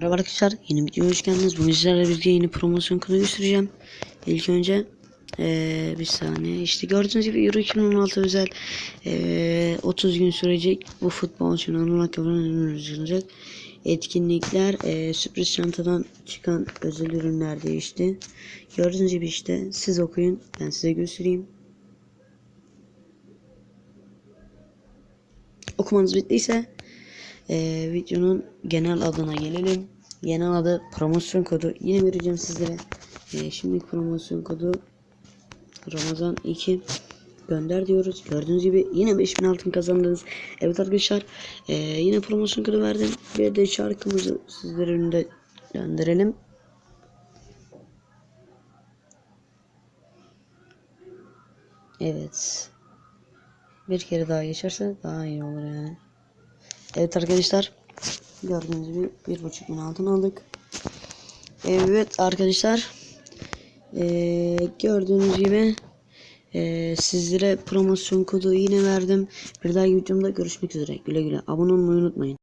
Merhaba arkadaşlar yeni videoya hoş geldiniz. Bugün sizlerle birlikte yeni promosyon kodu göstereceğim. İlk önce eee, bir saniye işte gördüğünüz gibi Euro 2016 özel eee, 30 gün sürecek bu futbol için anılmak yapılacak etkinlikler eee, sürpriz çantadan çıkan özel ürünler değişti. Gördüğünüz gibi işte siz okuyun ben size göstereyim. Okumanız bittiyse ee, videonun genel adına gelelim. Genel adı promosyon kodu. Yine vereceğim sizlere. Ee, şimdilik promosyon kodu Ramazan 2 gönder diyoruz. Gördüğünüz gibi yine 5000 altın kazandınız. Evet arkadaşlar ee, yine promosyon kodu verdim. Bir de şarkımızı sizlere önünde gönderelim. Evet. Bir kere daha geçerse daha iyi olur yani. Evet arkadaşlar. Gördüğünüz gibi bir buçuk bin altın aldık. Evet arkadaşlar. Ee, gördüğünüz gibi ee, sizlere promosyon kodu yine verdim. Bir dahaki videomda görüşmek üzere. Güle güle. Abone olmayı unutmayın.